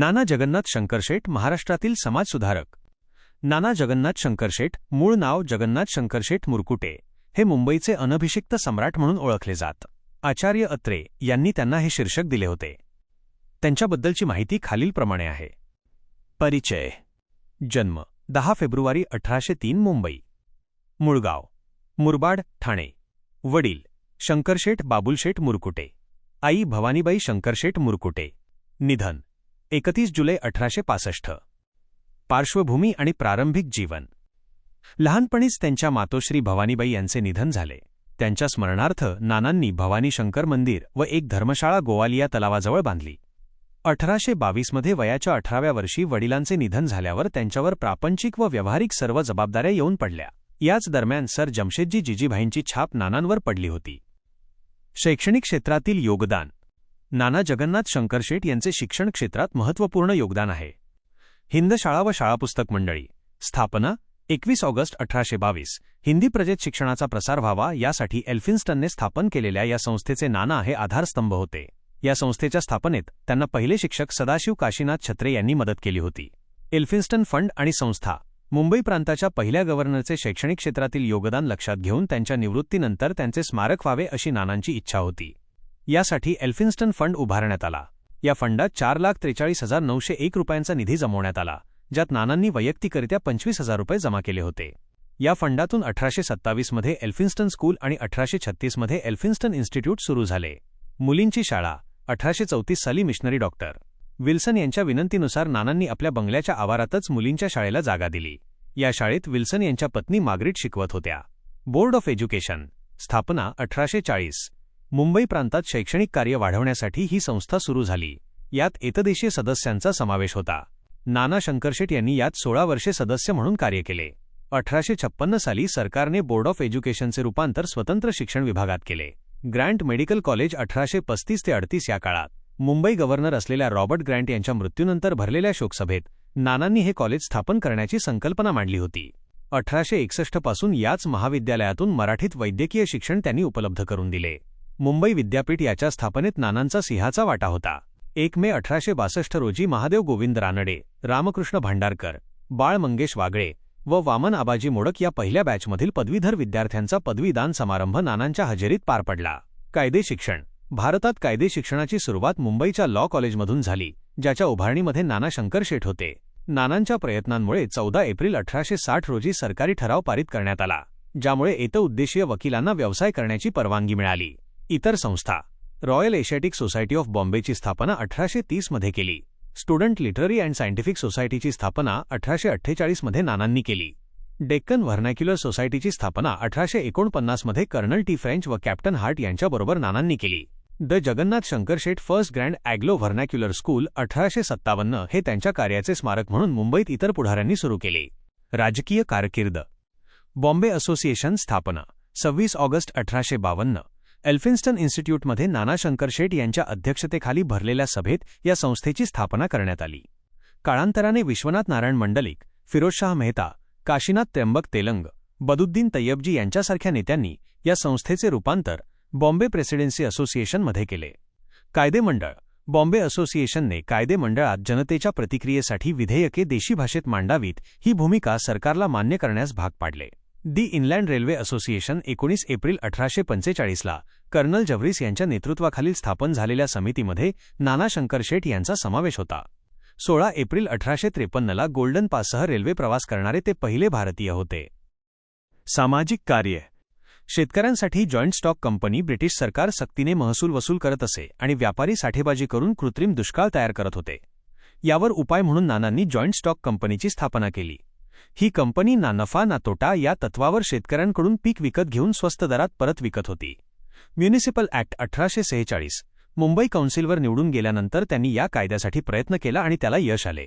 नाना जगन्नाथ शंकरशेठ महाराष्ट्रातील समाजसुधारक नाना जगन्नाथ शंकरशेठ मूळ नाव जगन्नाथ शंकरशेठ मुरकुटे हे मुंबईचे अनभिषिक्त सम्राट म्हणून ओळखले जात. आचार्य अत्रे यांनी त्यांना हे शीर्षक दिले होते. त्यांच्याबद्दलची माहिती खालीलप्रमाणे आहे. परिचय. जन्म दहा फेब्रुवारी अठराशे तीन मुंबई. मुळगाव. मुरबाड ठाणे. वडील शंकरशेठ बाबुलशेठ मुरकुटे. आई भवानीबाई शंकरशेठ मुरकुटे. निधन. एकतीस जुलै अठराशे पासष्ट. पार्श्वभूमी आणि प्रारंभिक जीवन. लहानपणीच त्यांच्या मातोश्री भवानीबाई यांचे निधन झाले. त्यांच्या स्मरणार्थ नानांनी भवानी शंकर मंदिर व एक धर्मशाळा गोवालिया तलावाजवळ बांधली. अठराशे बावीसमध्ये वयाच्या अठराव्या वर्षी वडिलांचे निधन झाल्यावर त्यांच्यावर प्रापंचिक व व्यावहारिक सर्व जबाबदाऱ्या येऊन पडल्या. याच दरम्यान सर जमशेदजी जिजीभाईंची छाप नानांवर पडली होती. शैक्षणिक क्षेत्रातील योगदान. नाना जगन्नाथ शंकरशेठ यांचे शिक्षण क्षेत्रात महत्त्वपूर्ण योगदान आहे. हिंद शाळा व शाळापुस्तक मंडळी स्थापना एकवीस ऑगस्ट अठराशे बावीस. हिंदी प्रजेत शिक्षणाचा प्रसार व्हावा यासाठी एल्फिन्स्टनने स्थापन केलेल्या या संस्थेचे नाना हे आधारस्तंभ होते. या संस्थेच्या स्थापनेत त्यांना पहिले शिक्षक सदाशिव काशीनाथ छत्रे यांनी मदत केली होती. एल्फिन्स्टन फंड आणि संस्था मुंबई प्रांताच्या पहिल्या गव्हर्नरचे शैक्षणिक क्षेत्रातील योगदान लक्षात घेऊन त्यांच्या निवृत्तीनंतर त्यांचे स्मारक व्हावे अशी नानांची इच्छा होती. यासाठी एल्फिन्स्टन फंड उभारण्यात आला. या फंडात चार लाख त्रेचाळीस हजार नऊशे एक रुपयांचा निधी जमवण्यात आला ज्यात नानांनी वैयक्तिकरित्या पंचवीस हजार रुपये जमा केले होते. या फंडातून अठराशे सत्तावीसमध्ये एल्फिन्स्टन स्कूल आणि अठराशे छत्तीसमध्ये एल्फिन्स्टन इन्स्टिट्यूट सुरू झाले. मुलींची शाळा अठराशे चौतीस साली मिशनरी डॉक्टर. विल्सन यांच्या विनंतीनुसार नानांनी आपल्या बंगल्याच्या आवारातच मुलींच्या शाळेला जागा दिली. या शाळेत विल्सन यांच्या पत्नी माग्रिट शिकवत होत्या. बोर्ड ऑफ एज्युकेशन स्थापना अठराशे चाळीस मुंबई प्रांतात शैक्षणिक कार्य वाढवण्यासाठी ही संस्था सुरू झाली. यात एतदेशीय सदस्यांचा समावेश होता. नाना शंकरशेट यांनी यात सोळा वर्षे सदस्य म्हणून कार्य केले. अठराशे छप्पन्न साली सरकारने बोर्ड ऑफ एज्युकेशनचे रूपांतर स्वतंत्र शिक्षण विभागात केले. ग्रँट मेडिकल कॉलेज अठराशे पस्तीस ते अडतीस या काळात. मुंबई गव्हर्नर असलेल्या रॉबर्ट ग्रँट यांच्या मृत्यूनंतर भरलेल्या शोकसभेत नानांनी हे कॉलेज स्थापन करण्याची संकल्पना मांडली होती. अठराशे एकसष्टपासून याच महाविद्यालयातून मराठीत वैद्यकीय शिक्षण त्यांनी उपलब्ध करून दिले. मुंबई विद्यापीठ याच्या स्थापनेत नानांचा सिंहाचा वाटा होता. एक मे अठराशे बासष्ट रोजी महादेव गोविंद रानडे रामकृष्ण भांडारकर बाळ मंगेश वागळे व वामन आबाजी मोडक या पहिल्या बॅचमधील पदवीधर विद्यार्थ्यांचा पदवीदान समारंभ नानांच्या हजेरीत पार पडला. कायदे शिक्षण. भारतात कायदे शिक्षणाची सुरुवात मुंबईच्या लॉ कॉलेजमधून झाली ज्याच्या उभारणीमध्ये नाना शंकर शेठ होते. नानांच्या प्रयत्नांमुळे चौदा एप्रिल अठराशे साठ रोजी सरकारी ठराव पारित करण्यात आला ज्यामुळे एतउद्देशीय वकिलांना व्यवसाय करण्याची परवानगी मिळाली. इतर संस्था रॉयल एशियाटिक सोसायटी ऑफ बॉम्बेची स्थापना अठराशे तीसमध्ये केली. स्टुडंट लिटररी अँड सायंटिफिक सोसायटीची स्थापना अठराशे अठ्ठेचाळीसमध्ये नानांनी केली. डेक्कन व्हर्नॅक्युलर सोसायटीची स्थापना अठराशे एकोणपन्नासमध्ये कर्नल टी फ्रेंच व कॅप्टन हार्ट यांच्याबरोबर नानांनी केली. The Jagannath Shankarshet first grand Anglo vernacular school अठराशे सत्तावन्न हे त्यांच्या कार्याचे स्मारक म्हणून मुंबईत इतर पुढाऱ्यांनी सुरू केले. राजकीय कारकीर्द. बॉम्बे असोसिएशन स्थापना सव्वीस ऑगस्ट अठराशे बावन्न. एल्फिन्स्टन इन्स्टिट्यूटमध्ये नाना शंकरशेठ यांच्या अध्यक्षतेखाली भरलेल्या सभेत या संस्थेची स्थापना करण्यात आली. काळांतराने विश्वनाथ नारायण मंडलिक फिरोजशाह मेहता काशीनाथ त्र्यंबक तेलंग बदुद्दीन तय्यबजी यांच्यासारख्या नेत्यांनी या संस्थेचे रूपांतर बॉम्बे प्रेसिडेन्सी असोसिएशनमध्ये केले. कायदे मंडळ बॉम्बे असोसिएशनने कायदे मंडळात जनतेच्या प्रतिक्रियेसाठी विधेयके देशी भाषेत मांडावीत ही भूमिका सरकारला मान्य करण्यास भाग पाडले. दी इनलँड रेल्वे असोसिएशन एकोणीस एप्रिल अठराशे पंचेचाळीसला कर्नल जव्हरीस यांच्या नेतृत्वाखालील स्थापन झालेल्या समितीमध्ये नाना शंकरशेठ यांचा समावेश होता. सोळा एप्रिल अठराशे त्रेपन्नला गोल्डन पाससह रेल्वे प्रवास करणारे ते पहिले भारतीय होते. सामाजिक कार्य. शेतकऱ्यांसाठी जॉईंट स्टॉक कंपनी ब्रिटिश सरकार सक्तीने महसूल वसूल करत असे आणि व्यापारी साठेबाजी करून कृत्रिम दुष्काळ तयार करत होते. यावर उपाय म्हणून नानांनी जॉईंट स्टॉक कंपनीची स्थापना केली. ही कंपनी ना नफा ना तोटा या तत्वावर शेतकऱ्यांकडून पीक विकत घेऊन स्वस्त दरात परत विकत होती. म्युनिसिपल ॲक्ट अठराशे सेहेचाळीस मुंबई कौन्सिलवर निवडून गेल्यानंतर त्यांनी या कायद्यासाठी प्रयत्न केला आणि त्याला यश आले.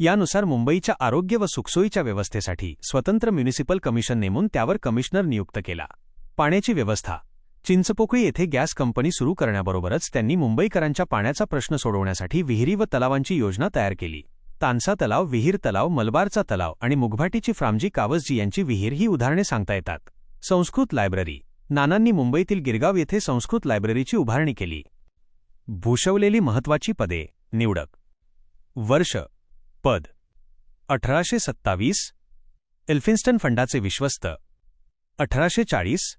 यानुसार मुंबईच्या आरोग्य व सुखसोयीच्या व्यवस्थेसाठी स्वतंत्र म्युनिसिपल कमिशन नेमून त्यावर कमिशनर नियुक्त केला. पाण्याची व्यवस्था चिंचपोकळी येथे गॅस कंपनी सुरू करण्याबरोबरच त्यांनी मुंबईकरांच्या पाण्याचा प्रश्न सोडवण्यासाठी विहिरी व तलावांची योजना तयार केली. तानसा तलाव विहीर तलाव मलबारचा तलाव आणि मुघभाटीची फ्रामजी कावसजी यांची विहीर ही उदाहरणे सांगता येतात. संस्कृत लायब्ररी. नानांनी मुंबईतील गिरगाव येथे संस्कृत लायब्ररीची उभारणी केली. भूषवलेली महत्वाची पदे. निवडक. वर्ष. पद. अठराशे सत्तावीस. एल्फिन्स्टन फंडाचे विश्वस्त. अठराशे चाळीस.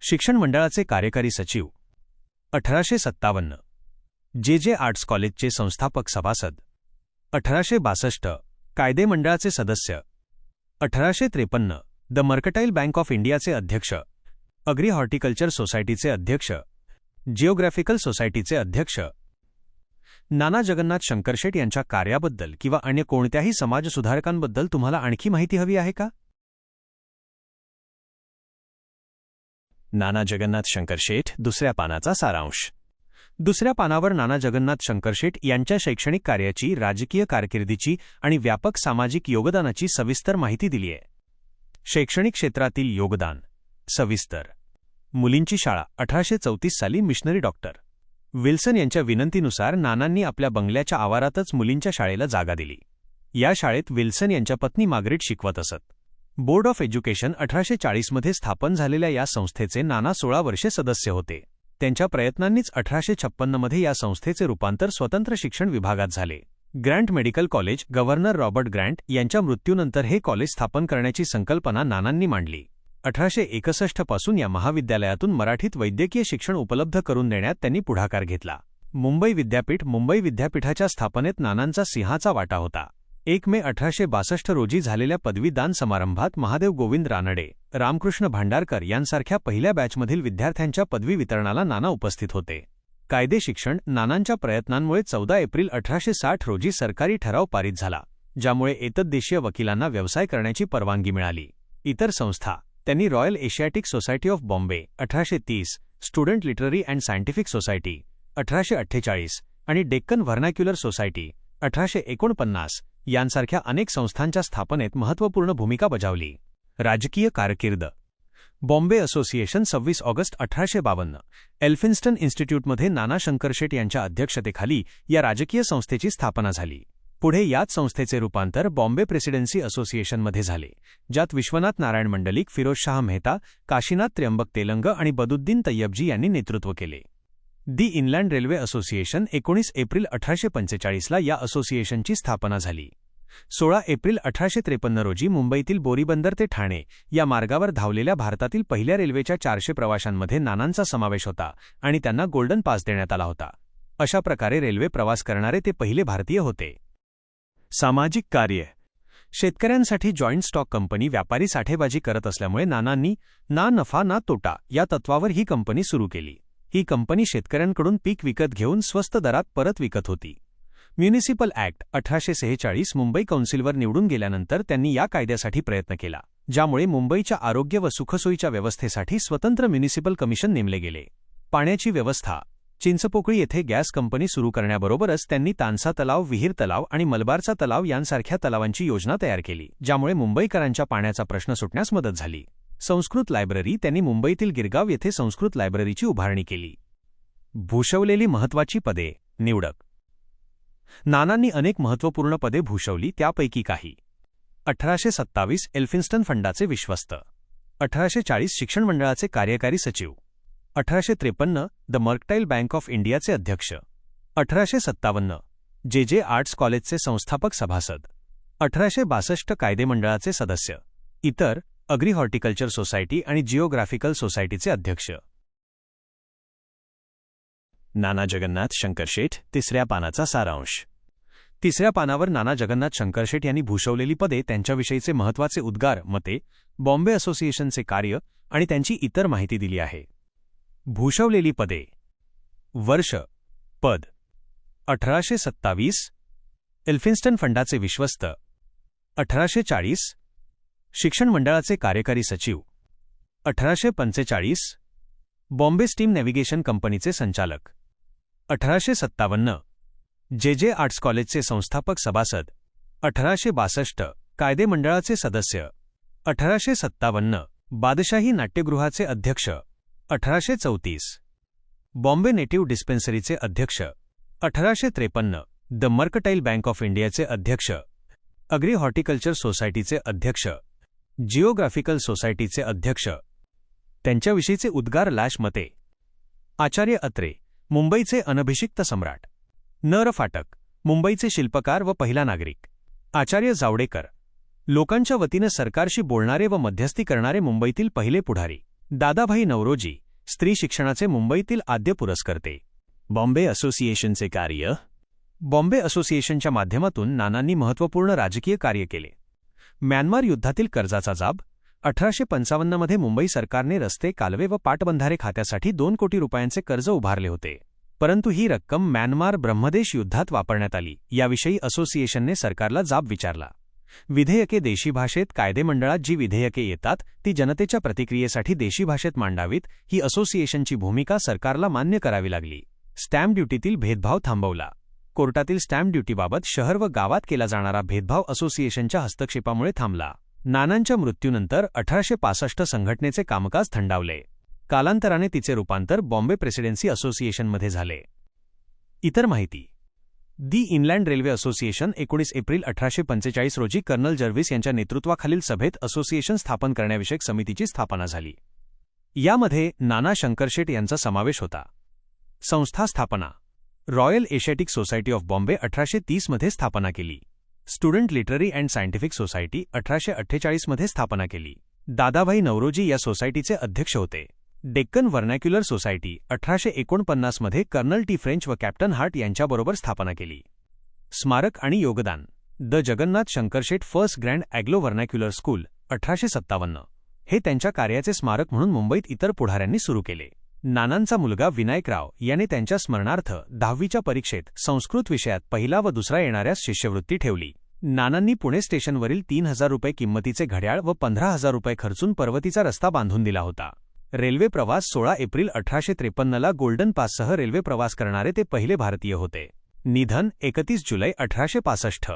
शिक्षण मंडळाचे कार्यकारी सचिव. अठराशे सत्तावन्न. जे जे आर्ट्स कॉलेजचे संस्थापक सभासद. अठराशे बासष्ट कायदे मंडळाचे सदस्य. अठराशे त्रेपन्न द मर्कटाईल बँक ऑफ इंडियाचे अध्यक्ष. अग्री हॉर्टिकल्चर सोसायटीचे अध्यक्ष. जिओग्राफिकल सोसायटीचे अध्यक्ष. नाना जगन्नाथ शंकरशेट यांच्या कार्याबद्दल किंवा अन्य कोणत्याही समाजसुधारकांबद्दल तुम्हाला आणखी माहिती हवी आहे का? नाना जगन्नाथ शंकरशेठ दुसऱ्या पानाचा सारांश. दुसऱ्या पानावर नाना जगन्नाथ शंकरशेठ यांच्या शैक्षणिक कार्याची राजकीय कारकिर्दीची आणि व्यापक सामाजिक योगदानाची सविस्तर माहिती दिली आहे. शैक्षणिक क्षेत्रातील योगदान. सविस्तर. मुलींची शाळा अठराशे चौतीस साली मिशनरी डॉक्टर. विल्सन यांच्या विनंतीनुसार नानांनी आपल्या बंगल्याच्या आवारातच मुलींच्या शाळेला जागा दिली. या शाळेत विल्सन यांच्या पत्नी मार्गरेट शिकवत असत. बोर्ड ऑफ एज्युकेशन अठराशे चाळीसमध्ये स्थापन झालेल्या या संस्थेचे नाना सोळा वर्षे सदस्य होते. त्यांच्या प्रयत्नांनीच अठराशे छप्पन्नमध्ये या संस्थेचे रूपांतर स्वतंत्र शिक्षण विभागात झाले. Grant Medical College governor Robert Grant यांच्या मृत्यूनंतर हे कॉलेज स्थापन करण्याची संकल्पना नानांनी मांडली. अठराशे एकसष्टपासून या महाविद्यालयातून मराठीत वैद्यकीय शिक्षण उपलब्ध करून देण्यात त्यांनी पुढाकार घेतला. मुंबई विद्यापीठ मुंबई विद्यापीठाच्या स्थापनेत नानांचा सिंहाचा वाटा होता. एक मे अठराशे बासष्ट रोजी झालेल्या पदवीदान समारंभात महादेव गोविंद रानडे रामकृष्ण भांडारकर यांसारख्या पहिल्या बॅचमधील विद्यार्थ्यांच्या पदवी वितरणाला नाना उपस्थित होते. कायदे शिक्षण नानांच्या प्रयत्नांमुळे चौदा एप्रिल अठराशे साठ रोजी सरकारी ठराव पारित झाला ज्यामुळे एतद्देशीय वकिलांना व्यवसाय करण्याची परवानगी मिळाली. इतर संस्था त्यांनी Royal Asiatic Society of Bombay अठराशे तीस student literary and scientific society अठराशे अठ्ठेचाळीस आणि डेक्कन व्हर्नॅक्युलर सोसायटी अठराशे एकोणपन्नास यांसारख्या अनेक संस्थांच्या स्थापनेत महत्त्वपूर्ण भूमिका बजावली. राजकीय कारकीर्द. बॉम्बे असोसिएशन सव्वीस ऑगस्ट अठराशे बावन्न. एल्फिन्स्टन इन्स्टिट्यूटमध्ये नाना शंकरशेट यांच्या अध्यक्षतेखाली या राजकीय संस्थेची स्थापना झाली. पुढे याच संस्थेचे रूपांतर बॉम्बे प्रेसिडेन्सी असोसिएशनमध्ये झाले ज्यात विश्वनाथ नारायण मंडलिक फिरोजशाह मेहता काशीनाथ त्र्यंबक तेलंग आणि बदुद्दीन तय्यबजी यांनी नेतृत्व केले. दी इनलँड रेल्वे असोसिएशन एकोणीस एप्रिल अठराशे पंचेचाळीसला या असोसिएशनची स्थापना झाली. सोळा एप्रिल अठराशे त्रेपन्न रोजी मुंबईतील बोरीबंदर ते ठाणे या मार्गावर धावलेल्या भारतातील पहिल्या रेल्वेच्या चारशे प्रवाशांमध्ये नानांचा समावेश होता आणि त्यांना गोल्डन पास देण्यात आला होता. अशा प्रकारे रेल्वे प्रवास करणारे ते पहिले भारतीय होते. सामाजिक कार्य. शेतकऱ्यांसाठी जॉईंट स्टॉक कंपनी व्यापारी साठेबाजी करत असल्यामुळे नानांनी ना नफा ना तोटा या तत्वावर ही कंपनी सुरू केली. ही कंपनी शेतकऱ्यांकडून पीक विकत घेऊन स्वस्त दरात परत विकत होती. म्युनिसिपल ऍक्ट अठराशे सेहेचाळीस मुंबई कौन्सिलवर निवडून गेल्यानंतर त्यांनी या कायद्यासाठी प्रयत्न केला ज्यामुळे मुंबईच्या आरोग्य व सुखसोयीच्या व्यवस्थेसाठी स्वतंत्र म्युनिसिपल कमिशन नेमले गेले. पाण्याची व्यवस्था चिंचपोकळी येथे गॅस कंपनी सुरू करण्याबरोबरच त्यांनी तानसा तलाव विहीर तलाव आणि मलबारचा तलाव यांसारख्या तलावांची योजना तयार केली ज्यामुळे मुंबईकरांच्या पाण्याचा प्रश्न सुटण्यास मदत झाली. संस्कृत लायब्ररी त्यांनी मुंबईतील गिरगाव येथे संस्कृत लायब्ररीची उभारणी केली. भूषवलेली महत्वाची पदे निवडक. नानांनी अनेक महत्त्वपूर्ण पदे भूषवली त्यापैकी काही. अठराशे सत्तावीस एल्फिन्स्टन फंडाचे विश्वस्त. अठराशे चाळीस शिक्षण मंडळाचे कार्यकारी सचिव. अठराशे त्रेपन्न द मर्कटाईल बँक ऑफ इंडियाचे अध्यक्ष. अठराशे सत्तावन्न जे जे आर्ट्स कॉलेजचे संस्थापक सभासद. अठराशे बासष्ट कायदेमंडळाचे सदस्य. इतर अग्री हॉर्टिकल्चर सोसायटी आणि जिओग्राफिकल सोसायटीचे अध्यक्ष. नाना जगन्नाथ शंकरशेठ तिसऱ्या पानाचा सारांश. तिसऱ्या पानावर नाना जगन्नाथ शंकरशेठ यांनी भूषवलेली पदे त्यांच्याविषयीचे महत्त्वाचे उद्गार मते बॉम्बे असोसिएशनचे कार्य आणि त्यांची इतर माहिती दिली आहे. भूषवलेली पदे. वर्ष. पद. अठराशे सत्तावीस. एल्फिन्स्टन फंडाचे विश्वस्त. अठराशे चाळीस. शिक्षण मंडळाचे कार्यकारी सचिव. अठराशे पंचेचाळीस. बॉम्बे स्टीम नॅव्हिगेशन कंपनीचे संचालक. अठराशे सत्तावन्न. जे जे आर्ट्स कॉलेजचे संस्थापक सभासद. अठराशे बासष्ट. कायदे मंडळाचे सदस्य. अठराशे सत्तावन्न. बादशाही नाट्यगृहाचे अध्यक्ष. अठराशे चौतीस. बॉम्बे नेटिव्ह डिस्पेन्सरीचे अध्यक्ष. अठराशे त्रेपन्न. द मर्कटाईल बँक ऑफ इंडियाचे अध्यक्ष. अग्री हॉर्टिकल्चर सोसायटीचे अध्यक्ष. जिओग्राफिकल सोसायटीचे अध्यक्ष. त्यांच्याविषयीचे उद्गार लॅश मते. आचार्य अत्रे मुंबईचे अनभिषिक्त सम्राट. नर फाटक मुंबईचे शिल्पकार व पहिला नागरिक. आचार्य जावडेकर लोकांच्या वतीनं सरकारशी बोलणारे व मध्यस्थी करणारे मुंबईतील पहिले पुढारी. दादाभाई नवरोजी स्त्री शिक्षणाचे मुंबईतील आद्य पुरस्कर्ते. बॉम्बे असोसिएशनचे कार्य. बॉम्बे असोसिएशनच्या माध्यमातून नानांनी महत्त्वपूर्ण राजकीय कार्य केले. म्यानमार युद्धातील कर्जाचा जाब? अठराशे पंचावन्नमध्ये मुंबई सरकारने रस्ते कालवे व पाटबंधारे खात्यासाठी दोन कोटी रुपयांचे कर्ज उभारले होते. परंतु ही रक्कम म्यानमार ब्रह्मदेश युद्धात वापरण्यात आली. याविषयी असोसिएशनने सरकारला जाब विचारला. विधेयके देशी भाषेत कायदेमंडळात जी विधेयके येतात ती जनतेच्या प्रतिक्रियेसाठी देशी भाषेत मांडावीत ही असोसिएशनची भूमिका सरकारला मान्य करावी लागली. स्टॅम्प ड्युटीतील भेदभाव थांबवला. कोर्टातील स्टॅम्प ड्युटीबाबत शहर व गावात केला जाणारा भेदभाव असोसिएशनच्या हस्तक्षेपामुळे थांबला. नानांच्या मृत्यूनंतर अठराशे पासष्ट संघटनेचे कामकाज थंडावले. कालांतराने तिचे रूपांतर बॉम्बे प्रेसिडेन्सी असोसिएशनमध्ये झाले. इतर माहिती. दी इनलँड रेल्वे असोसिएशन एकोणीस एप्रिल अठराशे पंचेचाळीस रोजी कर्नल जर्विस यांच्या नेतृत्वाखालील सभेत असोसिएशन स्थापन करण्याविषयक समितीची स्थापना झाली. यामध्ये नाना शंकरशेट यांचा समावेश होता. संस्था स्थापना. Royal asiatic society of Bombay अठराशे तीसमध्ये स्थापना केली. Student literary and scientific society अठराशे अठ्ठेचाळीसमध्ये स्थापना केली. दादाभाई नवरोजी या सोसायटीचे अध्यक्ष होते. डेक्कन व्हर्नॅक्युलर सोसायटी अठराशे एकोणपन्नासमध्ये कर्नल टी. फ्रेंच व कॅप्टन हार्ट यांच्याबरोबर स्थापना केली. स्मारक आणि योगदान. The Jagannath Shankarshet first grand anglo vernacular school अठराशे सत्तावन्न. हे त्यांच्या कार्याचे स्मारक म्हणून मुंबईत इतर पुढाऱ्यांनी सुरू केले. नानांचा मुलगा विनायकराव याने त्यांच्या स्मरणार्थ दहावीच्या परीक्षेत संस्कृत विषयात पहिला व दुसरा येणाऱ्यास शिष्यवृत्ती ठेवली. नानांनी पुणे स्टेशनवरील तीन हजार रुपये किंमतीचे घड्याळ व पंधरा हजार रुपये खर्चून पर्वतीचा रस्ता बांधून दिला होता. रेल्वे प्रवास सोळा एप्रिल अठराशे त्रेपन्नला गोल्डन पाससह रेल्वे प्रवास करणारे ते पहिले भारतीय होते. निधन एकतीस जुलै अठराशे पासष्ट.